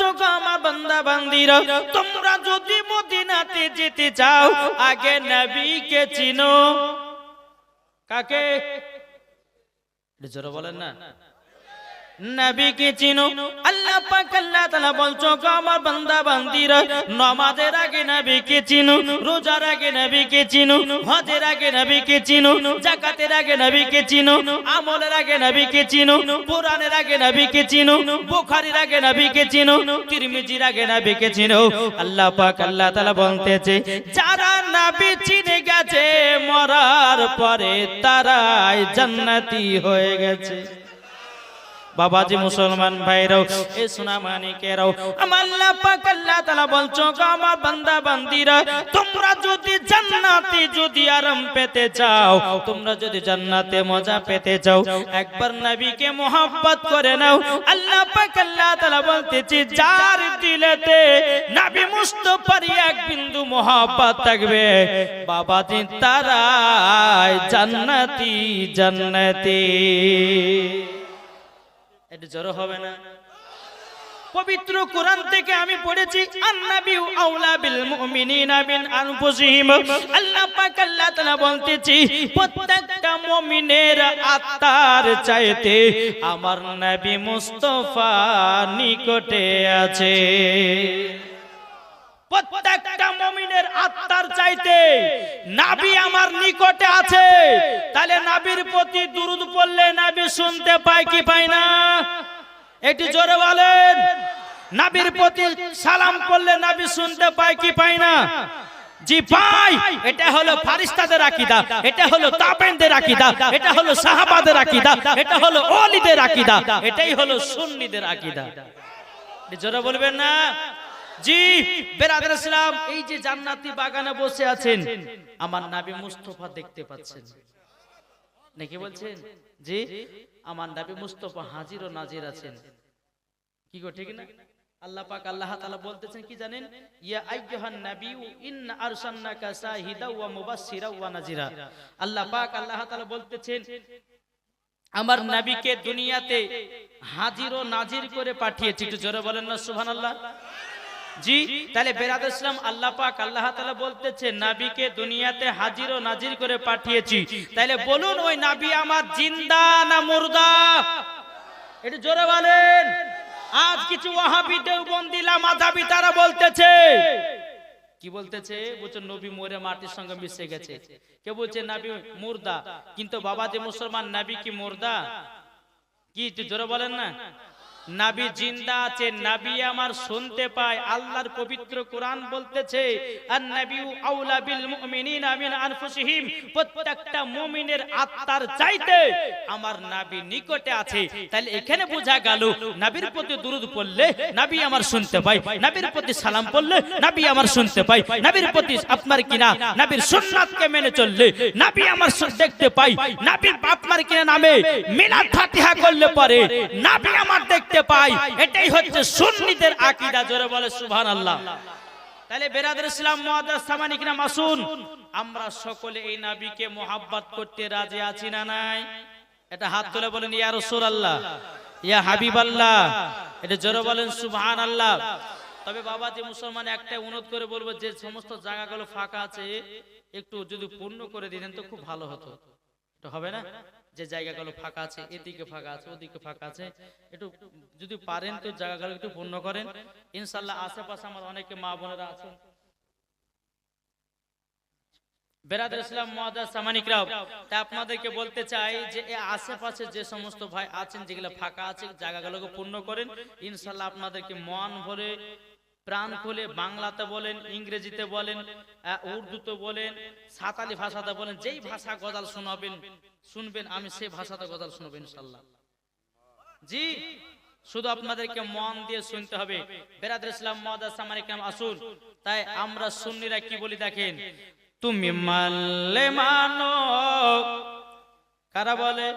বলছো গো আমার বান্দা বান্দিরা। তোমরা যদি মদিনাতে যেতে চাও, আগে নবীকে চিনো। কাকে? জোরে বলেন না। নবীকে চিনো। আল্লাহ পাক আল্লাহ তাআলা বলছো আমার বান্দা, বান্দিরা, নামাজের আগে নবীকে চিনো, রোজার আগে নবীকে চিনো, হজের আগে নবীকে চিনো যাকাতের আগে নবীকে চিনো, আমলের আগে নবীকে চিনো, কোরআনের আগে নবীকে চিনো, বুখারীর আগে নবীকে চিনো, তিরমিজির আগে নবীকে চিনো। আল্লাহ পাক আল্লাহ তাআলা বলতেছে, যারা নবী চিনে গেছে, মরার পরে তারাই জান্নাতি হয়ে গেছে। বাবাজি মুসলমান ভাইরাও এ সোনা মানিকেরাও আমার আল্লাহ পাক আল্লাহ তাআলা বলছো আমার বান্দা বান্দিরা তোমরা যদি জান্নাতে যদি আরাম পেতে চাও তোমরা যদি জান্নাতে মজা পেতে চাও একবার নবীকে মোহাব্বত করে নাও। আল্লাহ পাক আল্লাহ তাআলা বলতেছে যার দিলেতে নবী মুস্তাফার এক বিন্দু মোহাব্বত থাকবে বাবাজি তারাই জান্নাতি। জান্নাতি। একটু জড়ো হবে না। পবিত্র কোরআন থেকে আমি পড়েছি, আন্নাবিউ আউলা বিল মুমিনিনা মিন আনফুসিহিম। আল্লাহ পাক আল্লাহ তাআলা বলতেছি, প্রত্যেকটা মুমিনের আত্মার চাইতে আমার নবী মুস্তাফা নিকটে আছে। প্রত্যেকটা মুমিনের আত্মার চাইতে নাবি আমার নিকটে আছে। তাহলে নাবির প্রতি দুরুদ পড়লে নাবি শুনতে পায় কি পায় না? একটু জোরে বলেন। নাবির প্রতি সালাম করলে নাবি শুনতে পায় কি পায় না? জি পাই এটা হলো ফারিস্তাদের আকীদা। এটা হলো তাবেনদের আকীদা। এটা হলো সাহাবাদের আকীদা। এটা হলো ওলিদের আকীদা। এটাই হলো সুন্নিদের আকীদা। জোরে বলবেন না? জি, বেরাদার ইসলাম, এই যে জান্নাতি বাগানে বসে আছেন, আমার নাবি মুস্তফা দেখতে পাচ্ছেন। নাকি বলছেন? জি, আমার নাবি মুস্তফা হাজির ও নাজির আছেন। কি গো, ঠিক না? আল্লাহ পাক আল্লাহ তাআলা বলতেছেন কি জানেন? ইয়া আইয়ুহান নাবিয়্যু ইন্না আরসালনাকা শাহিদা ওয়া মুবাশশিরা ওয়া নাজিরা। আল্লাহ পাক আল্লাহ তাআলা বলতেছেন, আমার নবীকে দুনিয়াতে হাজির ও নাজির করে পাঠিয়েছি। একটু জোরে বলেন না, সুবহানাল্লাহ। জি, তাহলে বেরাদ ইসলাম আল্লাহ পাক আল্লাহ তাআলা বলতেছে, নাবিকে দুনিয়াতে হাজির ও নাজির করে পাঠিয়েছি। তাহলে বলুন, ওই নাবি আমার জিন্দা না মুর্দা? একটু জোরে বলেন। আজ কিছু ওয়াহাবি দেওবন্দিলা মাধাবি তারা বলতেছে। কি বলতেছে? বলছে, নবী মরে মাটির সঙ্গে মিশে গেছে। কে বলছে? নাবি মুর্দা। কিন্তু বাবা যে মুসলমান, নাবি কি মুর্দা? কি জোরে বলেন না? নাবি জিন্দা আছে, নাবি আমার শুনতে পায়, আল্লাহর পবিত্র কোরআন বলতেছে আর নাবিউ আউলা বিল মুমিনিনা মিন আনফুসিহিম, প্রত্যেকটা মুমিনের আত্মার চাইতে আমার নাবি নিকটে আছে। তাহলে এখানে বোঝা গেল, নাবির প্রতি দুরুদ পড়লে নাবি আমার শুনতে পায়, নাবির প্রতি সালাম পড়লে নাবি আমার শুনতে পায়, নাবির প্রতি আপনার কিনা, নাবির সুন্নাতকে মেনে চললে নাবি আমার দেখতে পাই নাবি আপনার কিনা নামে মিলাদ ফাতিহা করলে পরে নাবি আমার দেখতে পাই, এটাই হচ্ছে সুন্নিদের আকীদা, জোরে বলে সুবহানাল্লাহ। তাহলে বেরাদের ইসলাম মুআদ্দাস সামানি কিনা মাসুন? আমরা সকলে এই নাবিকে মোহাব্বত করতে রাজি আছি না নাই? এটা হাত তুলে বলেন, ইয়া আল্লাহ ইয়া হাবিব আল্লাহ এটা জোরে বলেন, সুবহানাল্লাহ। তবে বাবা যে মুসলমান, একটা অনুরোধ করে বলব, যে সমস্ত জায়গাগুলো ফাঁকা আছে, একটু যদি পূর্ণ করে দিতেন তো খুব ভালো হতো। হবে না? যে জায়গাগুলো ফাঁকা আছে, এদিকে ফাঁকা আছে, ওদিকে ফাঁকা আছে। একটু যদি পারেন তো জায়গাগুলো একটু পূর্ণ করেন। ইনশাল্লাহ আশেপাশে আমার অনেকে মা বোনেরা আছেন আপনাদেরকে বলতে চাই যে আশেপাশে যে সমস্ত ভাই আছেন, যেগুলো ফাঁকা আছে, জায়গাগুলোকে পূর্ণ করেন। ইনশাল্লাহ আপনাদেরকে মন ভরে প্রাণ খুলে বাংলাতে বলেন, ইংরেজিতে বলেন উর্দুতে বলেন, সাঁতালি ভাষাতে বলেন, যেই ভাষা গজাল শোনাবেন, শুনবেন, আমি সেই ভাষাতে গজাল শুনব ইনশাল্লাহ জি, শুধু আপনাদেরকে মন দিয়ে শুনতে হবে। বেরাদ ইসলাম সামানিকরাম আসুন তাই আমরা সুন্নিরা কি বলি দেখেন? তুমি মানলে মানো কারা বলে?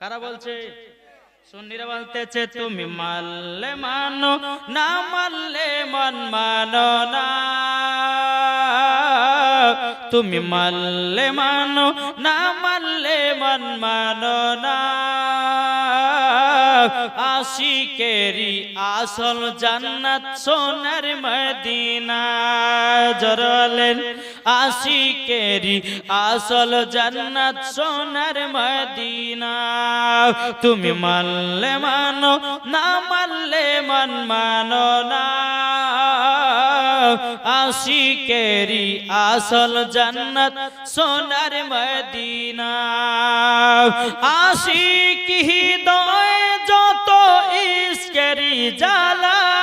কারা বলছে? সুন্নিরা বলতেছে, তুমি মানলে মানো, না মানলে মন মানো না। তুমি মানলে মানো, না মানলে মন মানো না। আশিকেরি আসল জান্নাত সোনার মদিনা। জরলেন আশিকেরি আসল জান্নাত সোনার মদিনা। তুমি মানলে মানো, না মানলে মন মানো না। আশিকেরি আসল জান্নাত সোনার মদিনা। আশিক হৃদয় যত ইস্কেরি জালা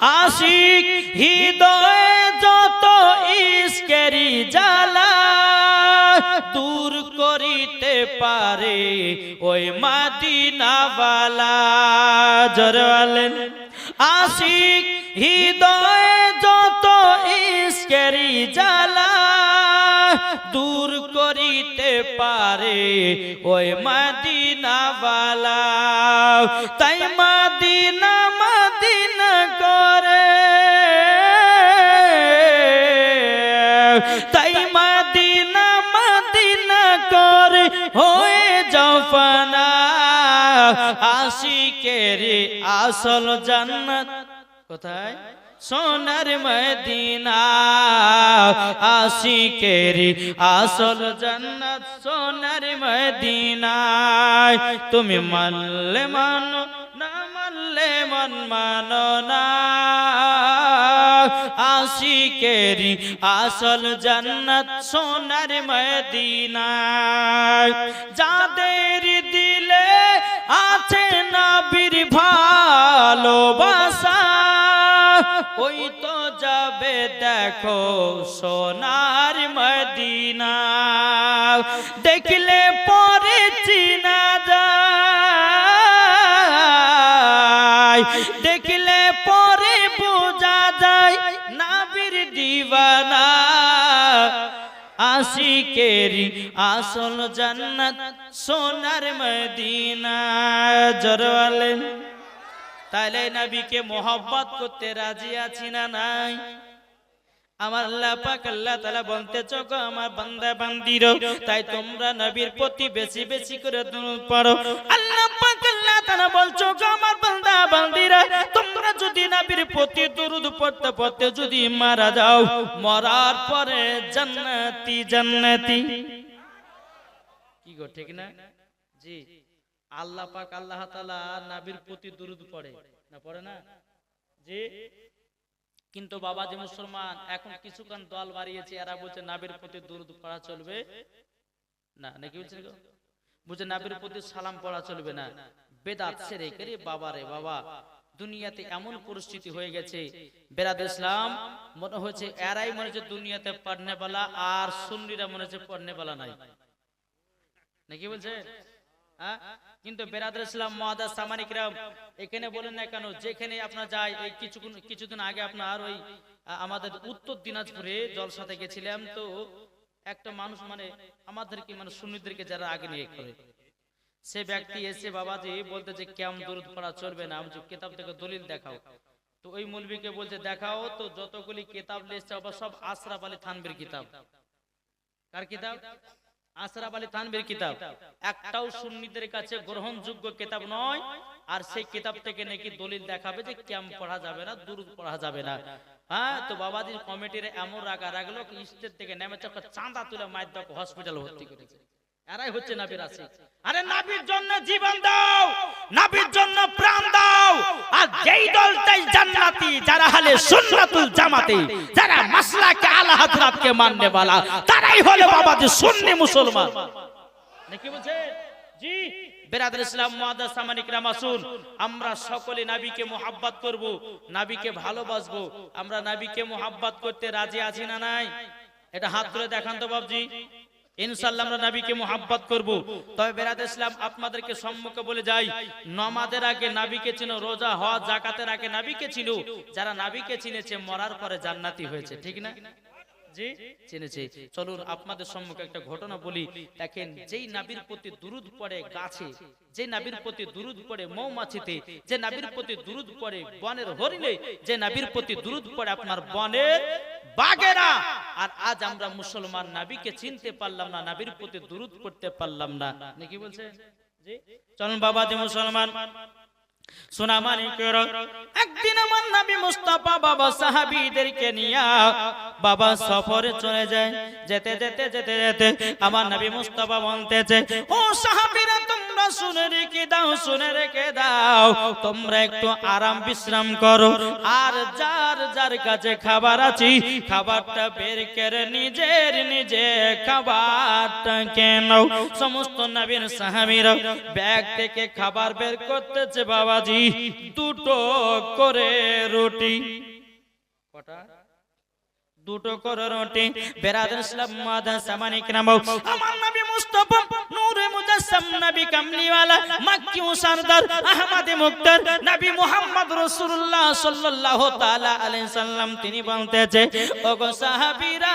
আশিক হৃদয় যত ইস্কেরি জালা দূর করিতে পারে ওই মাদিনাওয়ালা। জরলেন আশিক হৃদয় যত ইস্কেরি জালা দূর করিতে পারে ওই মাদিনাওয়ালা। তাই মাদিনা তাই মাদিনা মাদিনা করে হয়ে জফানা আশিকের আসল জান্নাত কোথায়? সোনার মদিনা। আশিকের আসল জান্নাত সোনার মদিনা তুমি মানলে মানো, না মানলে মন মানো না। আশিকেরি আসল জান্নাত সোনার মদিনা যাদের দিলে আছে নবীর ভালোবাসা, ওই তো যাবে দেখো সোনার মদিনা দেখলে পরে আশিকেরি আসল জান্নাত সোনার মদিনা। জরওয়ালেন তাইলে নবীকে মোহব্বত করতে রাজি আছি না নাই? আমার আল্লাহ পাক আল্লাহ তাআলা বলতে চোখ আমার বান্দা বান্দির তাই তোমরা নবীর প্রতি বেশি বেশি করে দরুদ পড়ো। আল্লাহ পাক আল্লাহ তাআলা বলছো গো, আমার বান্দা বান্দিরা, তোমরা যদি নবীর প্রতি দরুদ পড়তে পড়তে যদি মারা যাও, মরার পরে জান্নাতি জান্নাতি। কি গো, ঠিক না? জি। আল্লাহ পাক আল্লাহ তাআলা নবীর প্রতি দরুদ পড়ে, না পড়ে না? জি। কিন্তু বাবা যে মুসলমান, এখন কিছুক্ষণ দল বাড়িয়েছে, এরা বলছে নাবির প্রতি দুরুদ পড়া চলবে না, নাকি বলছে গো? বলছে নাবির প্রতি সালাম পড়া চলবে না বেদাত সেরে করে, বাবা রে বাবা, দুনিয়াতে এমন পরিস্থিতি হয়ে গেছে বেরাদ ইসলাম, মনে হচ্ছে এরাই মনে হচ্ছে দুনিয়াতে পড়নে বালা আর সুন্নিরা মনে হচ্ছে পড়নে বালা নাই নাকি বলছে? কিন্তু বেরাদুল ইসলাম মহাদাস সামানিকরাম এখানে বলেন না কেন, যেখানে আপনার যায়, এই কিছুক্ষণ, কিছুদিন আগে আপনার ওই আমাদের উত্তর দিনাজপুরে জলসাতে গেছিলাম, তো একটা মানুষ মানে আমাদেরকে মানে সুন্নিদেরকে যারা আগে নিয়ে করে, সে ব্যক্তি এসে বাবাজি বলতে যে, কেমন দূরত পড়া চলবে না? আমি কিতাব থেকে দলিল দেখাও। তো ওই মৌলবীকে বলছে, দেখাও তো যতগুলি কিতাব আবার সব আশরাফ আলী থানবির কিতাব। কার কিতাব? আশরাফ আলী থানবির কিতাব। একটাও সুন্নিদের কাছে গ্রহণযোগ্য কিতাব নয়, আর সেই কিতাব থেকে নাকি দলিল দেখাবে যে ক্যাম্প পড়া যাবে না দূর পড়া যাবে না। হ্যাঁ তো বাবাজির কমিটির এমন রাগা রাখল স্টেট থেকে নেমে চক্র চাঁদা তুলে মায়ের হসপিটাল ভর্তি করেছে। এরাই হচ্ছে নাবির আছে আরে নাবির জন্য জীবন দাও নাবির জন্য প্রাণ দাও। আর যেই দলটাই জান্নাতি যারা হলে সুন্নাতুল জামাতে যারা মাসলাকে আলা মাননে वाला তারাই হলো বাবাজি সুন্নি মুসলমান। নাকি বলছে? জি বেরাদুল ইসলাম মুআদ্দাস সামানিক রামাসুন আমরা সকলে নাবিকে মোহাব্বত করব নাবিকে ভালোবাসবো। আমরা নাবিকে মোহাব্বত করতে রাজি আছি না নাই? এটা হাত তুলে দেখান তো বাবজি। ইনশাআল্লাহ আমরা নবীকে মোহাব্বত করব। তবে বেরাদ ইসলাম আপনাদেরকে সম্মুখে বলে যাই নমাজের আগে নবীকে চিনো রোজা হজ জাকাতের আগে নবীকে ছিল যারা নবীকে চিনেছে মরার পরে জান্নাতি হয়েছে ঠিক না? জি? চিনেছে। চলুন আপনাদের সম্মুখে একটা ঘটনা বলি। দেখেন যেই নাবির প্রতি দুরুদ পড়ে গাছে যে নাবির প্রতি দুরুদ পড়ে মৌমাছিতে যে নাবির প্রতি দুরুদ পড়ে বনের হরিণে যে নাবির প্রতি দুরুদ পড়ে আপনার বনের বাগেরা। আর আজ আমরা মুসলমান নাবিকে চিনতে পারলাম না নাবির প্রতি দুরুদ পড়তে পারলাম না। নাকি বলছে? চলুন বাবাজি মুসলমান। একদিন আমার নবী মুস্তাফা বাবা সাহাবীদেরকে নিয়ে বাবা সফরে চলে যায়। যেতে যেতে যেতে যেতে আমার নবী মুস্তাফা বলতেছে ও সাহাবীরা তোমরা শুনে রেখে দাও, শুনে রেখে দাও। তোমরা একটু আরাম বিশ্রাম করো। আর যার যার কাছে খাবার আছে, খাবারটা বের করে নিজের নিজে খাবারটা কেন সমস্ত নবীর সাহাবীরা ব্যাগ থেকে খাবার বের করতেছে, বাবাজি। দুটো করে রুটি। কটা? দুটো করে রুটি, বেরাদার ইসলাম মাদান সামানিক নাম আমার নবী মুস্তাফা নূরে মুজাসসাম, নবী কামলিওয়ালা, মক্কি সরদার, আহমদ মুক্তার, নবী মুহাম্মদ রাসূলুল্লাহ সাল্লাল্লাহু তাআলা আলাইহি সাল্লাম, তিনি বলতেছে, ওগো সাহাবীরা,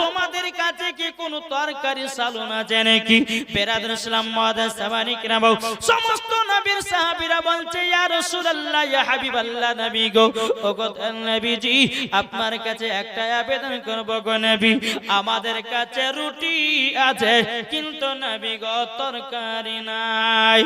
তোমাদের কাছে কি কোনো তরকারি সালুন আছে নাকি? বেরাদার ইসলাম মাদান সামানিক নাম সমস্ত নবীর সাহাবীরা বলছে, ইয়া রাসূলুল্লাহ, ইয়া হাবিবাল্লাহ, নবী গো। ওগো নবীজি, আপনার কাছে একটা আবেদন করব গো নবী। আমাদের কাছে রুটি আছে, কিন্তু নবী গো তরকারি নাই।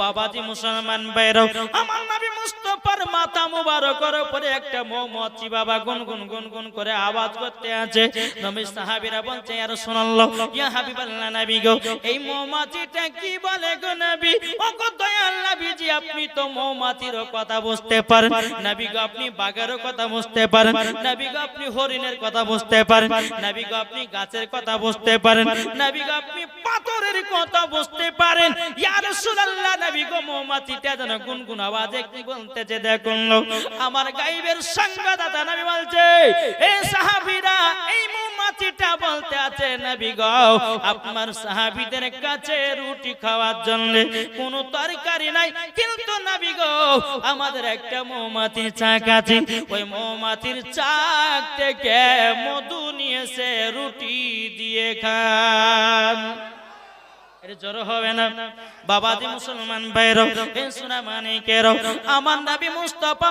বাবাজি মুসলমান বাইরও আমার নবী মুস্তফার মাথা মুবারকের উপরে একটা মৌমাছি বাবা গুনগুন গুনগুন করে আওয়াজ করতে আছে। নবী সাহাবীরা বলছে ইয়া রাসূলুল্লাহ ইয়া হাবিবাল্লাহ নবী গো, এই মৌমাছিটা কি বলে গো নবী? ও গো দয়াল নবীজি, আপনি তো মৌমাছিরও কথা বুঝতে পারেন। নবী গো, আপনি বাঘেরও কথা বুঝতে পারেন। নবী গো, আপনি হরিণের কথা বুঝতে পারেন। নবী গো, আপনি গাছের কথা বুঝতে পারেন। নবী গো, আপনি পাথরের কথা বুঝতে পারেন। ইয়া রাসূলুল্লাহ গো, মৌমাছিটা যেন গুনগুন আওয়াজে কি বলতেছে দেখুন আমার গাইবের সংবাদদাতা নবী বলছে, এ সাহাবীরা, এই মৌমাছিটা বলতে আছে নবী গো, আপনার সাহাবীদের কাছে রুটি খাওয়ার জন্য কোনো তরকারি নাই। কিন্তু নাবি গো, আমাদের একটা মৌমাছির চাক আছে। ওই মৌমাছির চাক থেকে মধু নিয়েছে রুটি দিয়ে খান। জড়ো হবে না। বাবাজি মুসলমান বাইর সোনা মানিকেরও আমার দাবি মুস্তাফা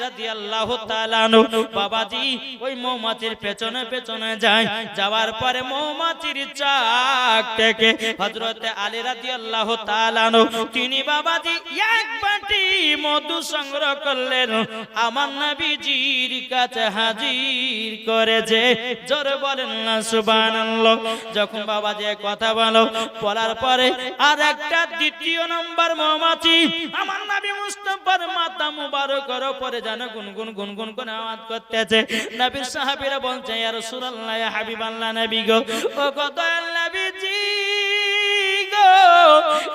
রাদিয়াল্লাহু পরে আমার নবীজির কাছে হাজির জোরে বলেন না, সুবহানাল্লাহ। যখন বাবাজি কথা বলো, বলার পরে আর একটা দ্বিতীয় নম্বর মৌমাছি, আমার নবী মুস্তাফার মাথা মুবারকের উপরে যেন গুনগুন গুনগুন করে আওয়াজ করতেছে। নবীর সাহাবীরা বলছে, ইয়া রাসূলুল্লাহ, ইয়া হাবিবাল্লাহ, নবী গো। ও কত গো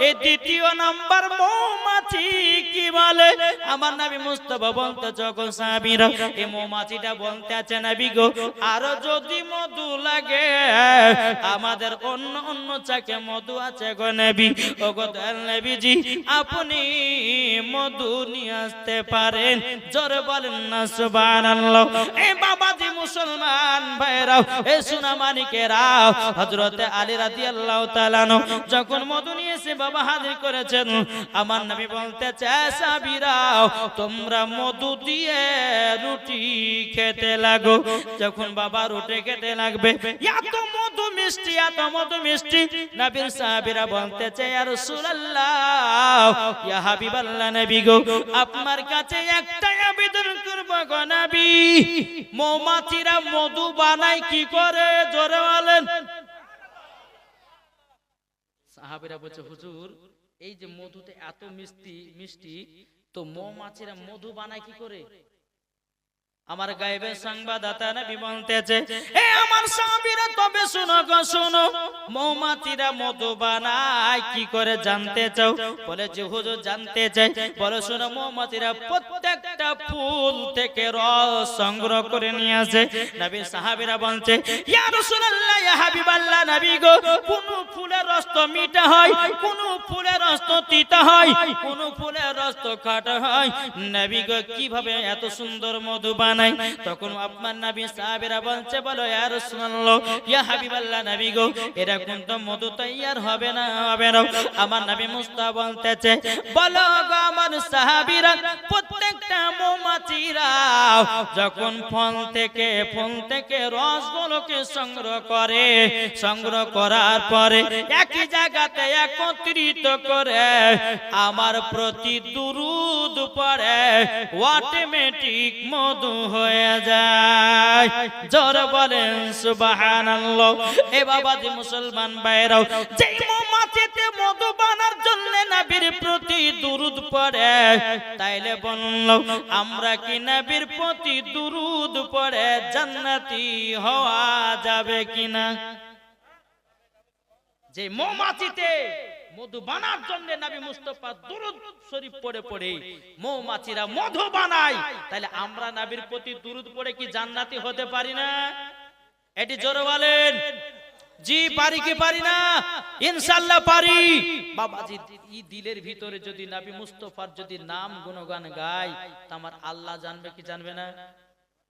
এই দ্বিতীয় নাম্বার মৌমাছি কি বলে? আমার নবী মুস্তাফা বলতে যখন সাহাবীরা এই মৌমাছিটা বলতে আছে নবী গো, আরও যদি মধু লাগে, আমাদের অন্য অন্য চাকে মধু আছে গো নবী। ও গো নবীজি, আপনি মধু নিয়ে আসতে পারেন, জোরে বলেন না, সুবহানাল্লাহ। এই বাবাজি মুসলমান ভাইরাও এই সোনা মানিকেরাও, হযরত আলী রাদিয়াল্লাহু তাআলা যখন মধু নিয়ে এসে বাবা হাজির করেছেন। আমার নবী বলতে সাবিরাও তোমরা মধু দিয়ে রুটি খেতে লাগো। যখন বাবা রুটি খেতে লাগবে, এত মধু মিষ্টি, এত মধু মিষ্টি। বলতে চায় নবী গো, আপনার কাছে একটাই আবেদন করব মৌমাছিরা মধু বানায় কি করে? জোরে বলেন। সাহাবীরা বলছে, হুজুর, এই যে মধুতে এত মিষ্টি মিষ্টি, তো মৌমাছিরা মধু বানায় কি করে? আমার গায়েবের সংবাদদাতা নবী বলতেছে এ আমার সাহাবীরা তবে শুনো গো শুনো। মৌমাছিরা মধু বানায় কি করে জানতে চাও? বলে যে হুজুর জানতে চাই বলে শুনো মৌমাছিরা প্রত্যেকটা ফুল থেকে রস সংগ্রহ করে নিয়ে আসে। নবী সাহাবীরা বলছে ইয়া রাসূলুল্লাহ ইয়া হাবিবাল্লাহ নবী গো কোন ফুলের রস তো মিঠা হয় কোন ফুলের রস তো তিতা হয় কোন ফুলের রস তো খাটা হয়। নবী গো কীভাবে এত সুন্দর মধু বানায়? তখন আপনার নবী সাহাবীরা বলছে, বলো, ইয়া রাসূলুল্লাহ, ইয়া হাবিবাল্লাহ নবী গো এরকম তো মধু তৈয়ার হবে না হবে না। আমার নবী মুস্তা বলতেছে, বলো গো আমার সাহাবীরা, প্রত্যেকটা মৌমাছিরা যখন ফল থেকে, ফুল থেকে রসগুলোকে সংগ্রহ করে, সংগ্রহ করার পরে একই জায়গাতে একত্রিত করে, আমার প্রতি দুরুদ পড়ে অটোমেটিক মধু হয়ে যায়। জোর বলেন, সুবহানাল্লাহ। এ বাবাজি মুসলমান ভাইরাও, যেই মৌমাছিতে মধু বানার তাইলে আমরা কি নবীর প্রতি দুরুদ পড়ে, জান্নাতি হওয়া যাবে কিনা? যে মৌমাছিতে মধু বানার জন্য নবী মুস্তফা দুরুদ শরীফ পড়ে পড়ে মৌমাছিরা মধু বানায়। তাহলে আমরা নবীর প্রতি দুরুদ পড়ে কি জান্নাতি হতে পারি না? এটি জোরে বলেন। জি পারি কি পারি না? ইনশাল্লাহ পারি। বাবাজি ই দিলের ভিতরে যদি নবী মুস্তফার যদি নাম গুণগান গায় তা আমার আল্লাহ জানবে কি জানবে না?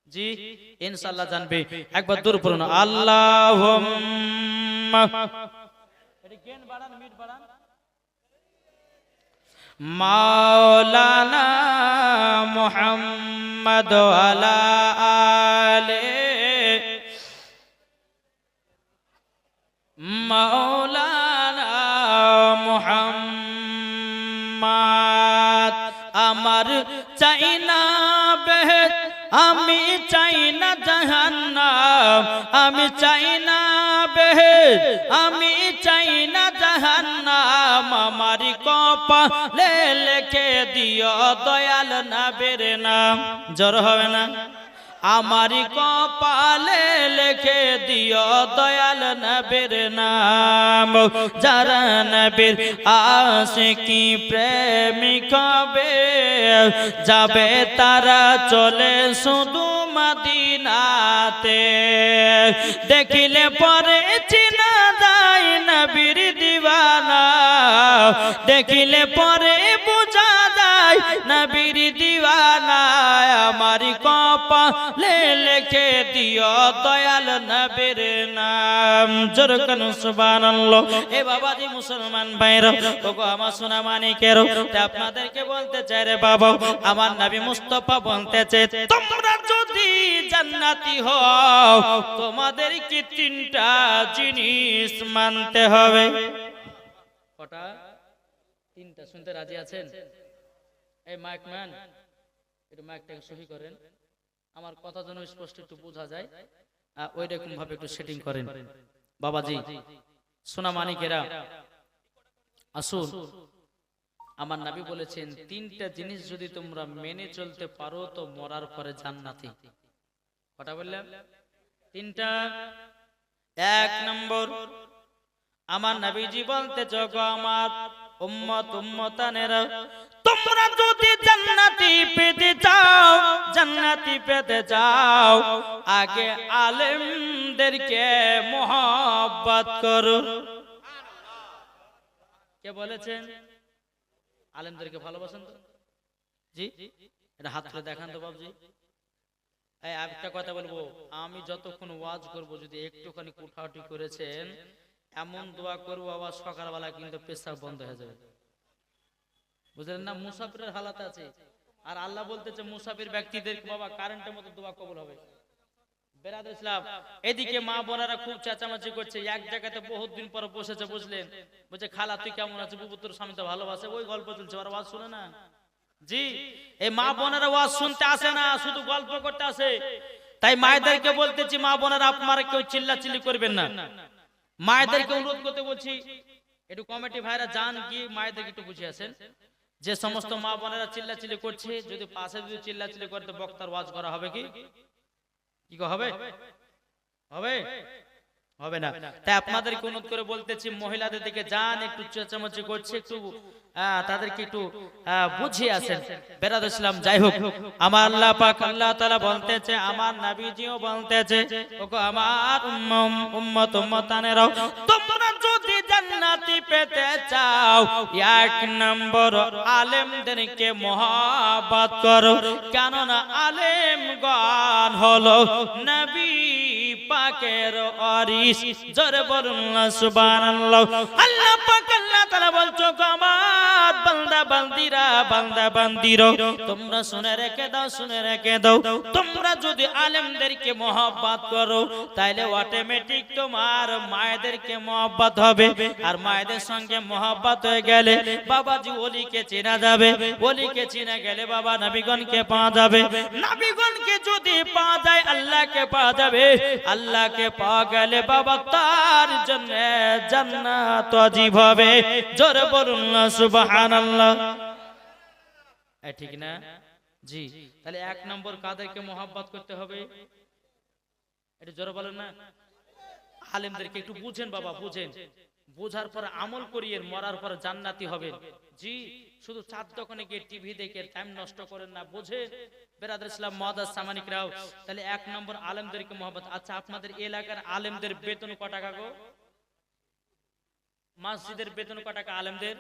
জি ইনশাল্লাহ জানবে। একবার দূর পড়ুন। আল্লাহ মাওলানা মোহাম্মদ আলা আলে। মাওলানা মোহাম্মদ আমার চাইনা বেহত আমি চাই না জাহান্নাম, আমি চাই না বেহে আমি চাই না জাহান্নাম। আমার কপালে লেখে দিও দয়াল না বেরে নাম। জ্বর হবে না? আমারি কপালে লেখে দিও দয়াল নবীর নাম। যারা নবীর আশিকি প্রেমিক হবে, যাবে তারা চলে শুধু মদিনাতে। দেখিলে পরে চিনা যায় নবীর দিওয়ানা। দেখিলে পরে বুঝা যায় নবীর দিওয়ানা। আমার কপালে লেখে দিও দয়াল নবীর নাম। জোরকান সুবহানাল্লাহ। এ বাবাজি মুসলমান ভাইরা ওগো আমার সোনা মানিকের আপনাদেরকে বলতে চাই রে বাবা, আমার নবী মুস্তাফা বলতেছে তোমরা যদি জান্নাতি হও, তোমাদের কি তিনটা জিনিস মানতে হবে? কটা? তিনটা, শুনতে রাজি আছেন? এই মাইক ম্যান একটু মাইকটাকে সহি করেন। আমার কথা যেন স্পষ্ট একটু বোঝা যায়। ওই রকম ভাবে একটু সেটিং করেন। বাবাজি, সোনা মানিকেরা, আসুন। আমার নাবি বলেছেন, তিনটা জিনিস যদি তোমরা মেনে চলতে পারো, তো মরার পরে জান্নাতি। কটা বললাম তিনটা। এক নম্বর, আমার নবীজি বলতে যোগ আমার উম্মত উম্মতানেরা। তোমরা যদি জান্নাতি পেতে চাও, জান্নাতি পেতে চাও, আগে আলেমদেরকে মোহাব্বত করো। কে বলেছেন? আলেমদেরকে ভালোবাসেন তো? জি? এটা হাত তুলে দেখান তো বাবজি একটা কথা বলব। আমি যতক্ষণ ওয়াজ করব, যদি একটুখানি কুঠাউটি করেছেন এমন দোয়া করব, আবার সকালবেলা কিন্তু পেশাব বন্ধ হয়ে যাবে। বুঝলেন না? মুসাফিরের হালাত আছে। আর আল্লাহ বলতেছে, মুসাফির ব্যক্তিদের, বাবা কারেন্টের মতো দোয়া কবুল হবে। এদিকে মা খুব করছে। এক জায়গাতে দিন পর বসেছে, বুঝলেন? বলছে, খালা, তুই কেমন আছে বুবু স্বামী তো ভালোবাসে। ওই গল্প চলছে ওর আওয়াজ শুনে না? জি, এই মা বোনেরা ওয়াজ শুনতে আসে না, শুধু গল্প করতে আসে। তাই মায়েদেরকে বলতেছি, মা বোনেরা আপনারা কেউ চিল্লা চিল্লি করবেন না। মায়েদেরকে অনুরোধ করতে বলছি একটু কমিটি ভাইরা যান গিয়ে মায়েদেরকে একটু বুঝে আসেন। যে সমস্ত মা বোনেরা চিল্লাচিল্লি করছে যদি পাশে যদি চিল্লাচিল্লি করতে বক্তার ওয়াজ করা হবে কি? কি হবে? হবে? হবে না। তাই আপনাদেরকে অনুরোধ করে বলতেছি মহিলাদের দিকে যান একটু চেঁচামেচি করছে একটু তাদেরকে একটু বুঝিয়ে আসেন। বেরাদ ইসলাম যাই হোক আমার আল্লাহ পাক আল্লাহ তাআলা বলতেছে আমার নবীজিও বলতেছে ওগো আমার উম্ম- উম্মত উম্মতানেরাও তোমরা যদি জান্নাতি পেতে চাও এক নম্বর আলেমদেরকে মহাব্বত করো। কেননা আলেম গান হলো নবী পাকের অরিস জোরে বলুন সুবান আল্লাহ পাক আল্লাহ তাআলা বলছো আমার বান্দিরা, বান্দা বান্দিরো তোমরা শুনে রেখে দাও, শুনে রেখে দাও। তোমরা যদি আলেমদেরকে মহব্বত করো, তাইলে অটোমেটিক তোমার মায়েদেরকে মহব্বত হবে। আর মায়েদের সঙ্গে মহব্বত হয়ে গেলে বাবাজি ওলিকে চেনা যাবে। ওলিকে চেনা গেলে বাবা নবীগণকে পাওয়া যাবে। নবীগণকে যদি পাওয়া যায়, আল্লাহকে পাওয়া যাবে। আল্লাহকে পাওয়া গেলে বাবা তার জন্য জান্নাত অজীব হবে। জোরে বলুন সুবহানাল্লাহ। ঠিক না? জি। তাহলে এক নম্বর কাদেরকে মোহাব্বত করতে হবে? একটু জোরে বলেন না। আলেমদেরকে একটু বুঝেন বাবা, বুঝেন। বোঝার পর আমল করিয়ে মরার পর জান্নাতি হবে। জি, শুধু চার দোকানে গিয়ে টিভি দেখে টাইম নষ্ট করেন না বুঝে বেরাদার ইসলাম, মহাদাস সামানিকরাও, তাহলে এক নম্বর আলেমদেরকে মোহাম্মত আচ্ছা আপনাদের এলাকার আলেমদের বেতন ক টাকা গো? মসজিদের বেতন ক টাকা আলেমদের?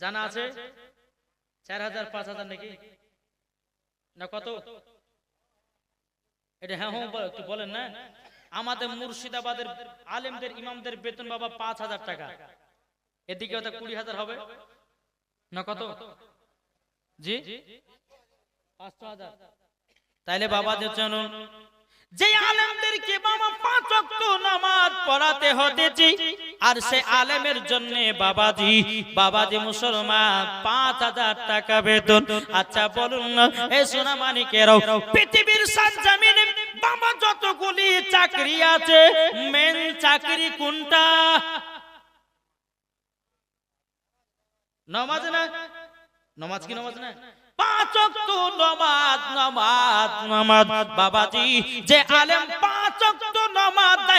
জানা আছে? চার হাজার পাঁচ হাজার নাকি? না কত? এটা হ্যাঁ হ্যাঁ বল- একটু বলেন না। আমাদের মুর্শিদাবাদের আলেমদের ইমামদের বেতন বাবা পাঁচ হাজার টাকা। এদিকে হয়তো কুড়ি হাজার হবে। না কত? জি? পাঁচশো হাজার। তাইলে বাবা যে যে আলেমদেরকে বাবা পাঁচ ওয়াক্ত নামাজ পড়াতে হতেছি, আর সে আলেমের জন্য বাবাজি বাবাজি মুসলমান, পাঁচ হাজার টাকা বেতন। আচ্ছা বলুন না এই সোনা মানিকেরাও, পৃথিবীর সাত বাবা যতগুলি চাকরি আছে মেন চাকরি কোনটা? নমাজ না? নমাজ কি নমাজ না? পাঁচ তো নমাজ নমাজ নমাজ। বাবাজি যে আলেম পাঁচ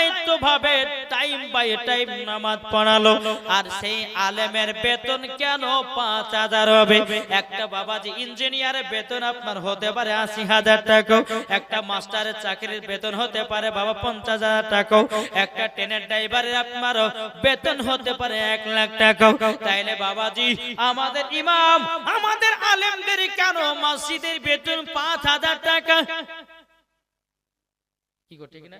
দায়িত্ব ভাবে টাইম বাই টাইম নামাজ পড়ালো। আর সেই আলেমের বেতন কেন পাঁচ হাজার হবে? একটা বাবাজি ইঞ্জিনিয়ারের বেতন আপনার হতে পারে আশি হাজার টাকা। একটা মাস্টারের চাকরির বেতন হতে পারে বাবা পঞ্চাশ হাজার টাকা। একটা ট্রেনের ড্রাইভারের আপনার বেতন হতে পারে এক লাখ টাকা। তাইলে বাবাজি, আমাদের ইমাম, আমাদের আলেমদের কেন মসজিদের বেতন পাঁচ হাজার টাকা? কি গো, ঠিক না?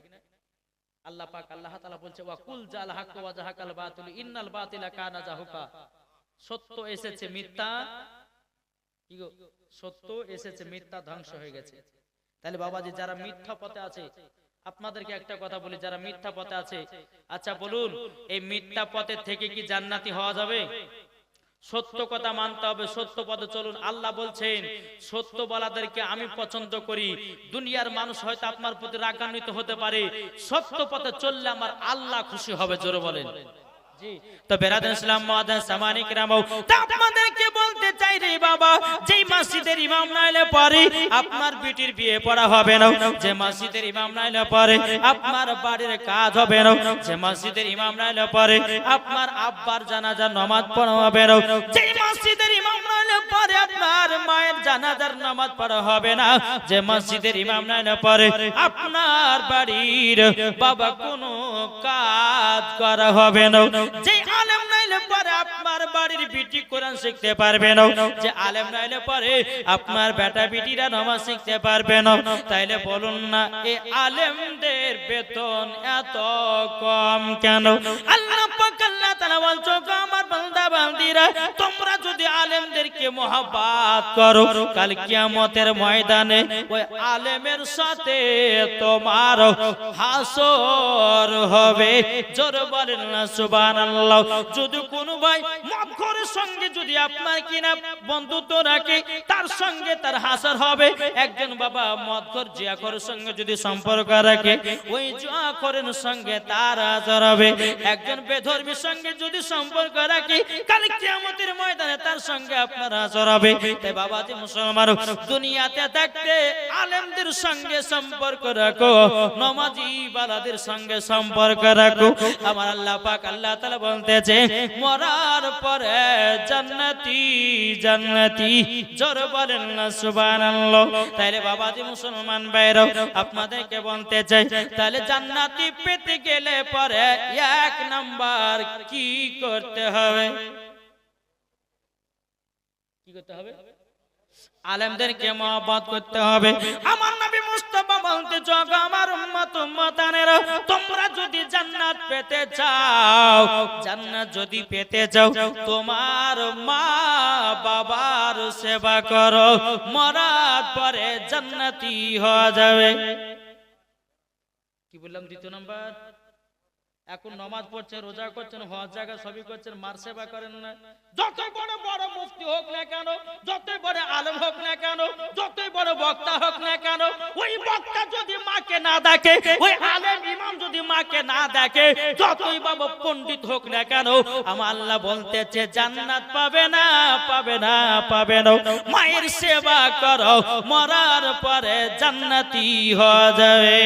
আল্লাহ পাক আল্লাহ তাআলা বলছে, ওয়া কুল জাল হাক ওয়া জাহাকাল বাতিল, ইন্নাল বাতিলা কানা জাহুকা সত্য এসেছে, মিথ্যা, কি গো? সত্য এসেছে, মিথ্যা ধ্বংস হয়ে গেছে। তাহলে বাবাজি, যারা মিথ্যা পথে আছে, আপনাদেরকে একটা কথা বলি, যারা মিথ্যা পথে আছে আচ্ছা বলুন, এই মিথ্যা পথে থেকে কি জান্নাতি হওয়া যাবে? সত্য কথা মানতে হবে, সত্য পথে চলুন। আল্লাহ বলছেন, সত্য বলাদেরকে আমি পছন্দ করি। দুনিয়ার মানুষ হয়তো আপনার প্রতি রাগান্বিত হতে পারে। সত্য পথে চললে আমার আল্লাহ খুশি হবে, জোরে বলেন। তো বেরাদ ইসলাম মাদান সামানিক রামাও তা আপনাদেরকে বলতে চাই রে বাবা? যেই মসজিদের ইমাম নাইলে পরে, আপনার বিটির বিয়ে পড়া হবে না। যে মসজিদের ইমাম নাইলে পরে, আপনার বাড়ির কাজ হবে না। যে মসজিদের ইমাম নাইলে পরে, আপনার আব্বার জানাজা নামাজ পড়া হবে না। যে মসজিদের ইমাম পরে আপনার মায়ের জানাজার নামাজ পড়া হবে না। যে মসজিদের ইমাম না পরে আপনার বাড়ির বাবা কোনো কাজ করা হবে না। যে আলেম নাইলে পরে আপনার বাড়ির বিটি কোরআন শিখতে পারবে না। যে আলেম নাইলে পরে আপনার বেটা বিটিরা নামাজ শিখতে পারবে না। তাইলে বলুন না এই আলেমদের বেতন এত কম কেন? আল্লাহ পাক আল্লাহ তাআলা বলছো আমার বান্দা তোমরা যদি আলেমদের আলেমদেরকে করো, কাল কিয়ামতের ময়দানে ওই আলেমের সাথে তোমার হাসর হবে। জোর বলেন না, সুবহানাল্লাহ। যদি কোনো ভাই মক্করের সঙ্গে যদি আপনার কিনা বন্ধুত্ব রাখে, তার সঙ্গে তার হাসর হবে। একজন বাবা মদকর জিয়াকরের সঙ্গে যদি সম্পর্ক রাখে, ওই জিয়াকরের সঙ্গে তার হাসর হবে। একজন বেধর্মীর সঙ্গে যদি সম্পর্ক রাখে, কাল কিয়ামতের ময়দানে তার সঙ্গে আপনার হাসর হবে। তাই বাবাজি মুসলমান, দুনিয়াতে থাকতে আলেমদের সঙ্গে সম্পর্ক রাখো, নমাজি বালাদের সঙ্গে সম্পর্ক রাখো। আমার আল্লাহ পাক আল্লাহ তাআলা বলতেছে, মরার পরে জান্নাতি জান্নাতি। জোর বলেন না, সুবহানাল্লাহ। তাইলে বাবাজি মুসলমান ভাইরা আপনাদেরকে বলতে চাই, তাহলে জান্নাতি পেতে গেলে পরে এক নাম্বার কি করতে হবে? কি করতে হবে? আলেমদেরকে মহব্বত করতে হবে। আমার নবী জগ আমার উম্মত উম্মতানেরা, তোমরা যদি জান্নাত পেতে চাও, জান্নাত যদি পেতে চাও, তোমার মা বাবার সেবা করো, মরার পরে জান্নাতি হওয়া যাবে। কি বললাম দ্বিতীয় নাম্বার? এখন নমাজ পড়ছে রোজা করছেন হজ জায়গা সবই করছেন মার সেবা করেন না। যতই বড় বড় মুফতি হোক না কেন যতই বড় আলম হোক না কেন যতই বড় বক্তা হোক না কেন ওই বক্তা যদি মাকে না দেখে ওই আলেম ইমাম যদি মাকে না দেখে যতই বাবা পণ্ডিত হোক না কেন আমার আল্লাহ বলতেছে জান্নাত পাবে না পাবে না পাবে না। মায়ের সেবা করো মরার পরে জান্নাতি হয়ে যাবে।